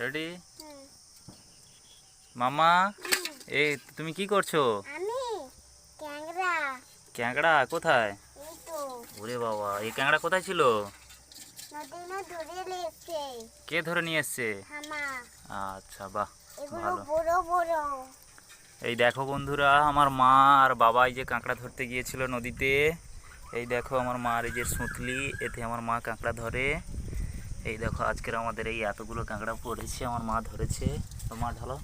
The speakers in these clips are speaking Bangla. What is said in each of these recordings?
রেডি মামা? হুম। এই তুমি কি করছ? আমি ক্যাংড়া কোথায়? ওরে বাবা এই ক্যাংড়া কোথায় ছিল? কে ধরে নিয়ে এসছে? আচ্ছা বাহ ভালো। এই দেখো বন্ধুরা আমার মা আর বাবা এই যে কাঁকড়া ধরতে গিয়েছিল নদীতে। এই দেখো আমার মার এই যে সুতলি এতে আমার মা কাঁকড়া ধরে। এই দেখো আজকের আমাদের এই এতগুলো কাঁকড়া পড়েছে আমার মা ধরেছে। তো মা ঢালো।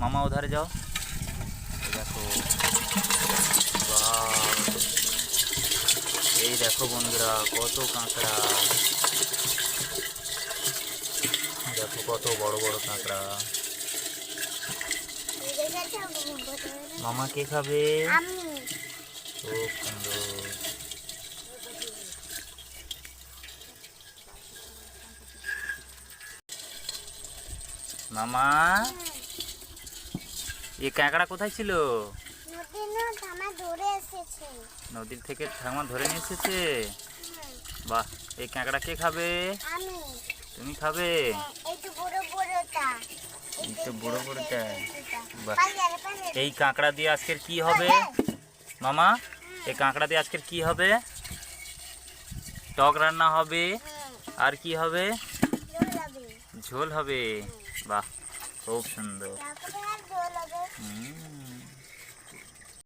মামা ওধারে যাও। দেখো! এই দেখো বন্ধুরা কত কাঁকড়া। দেখো কত বড় বড় কাঁকড়া। মামা কে খাবে? আমি খুব সুন্দর মামা। এই কাঁকড়া কোথায় ছিল? নদীর থেকে ঠাকুমা ধরে নিয়ে এসেছে? বাহ, এই কাঁকড়া কে খাবে? তুমি খাবে? বড় বড়টা। বড় বাহ। এই কাঁকড়া দিয়ে আজকের কি হবে? মামা, এই কাঁকড়া দিয়ে আজকের কি হবে? টক রান্না হবে। আর কি হবে? ঝোল হবে। বাহ খুব সুন্দর। হুম।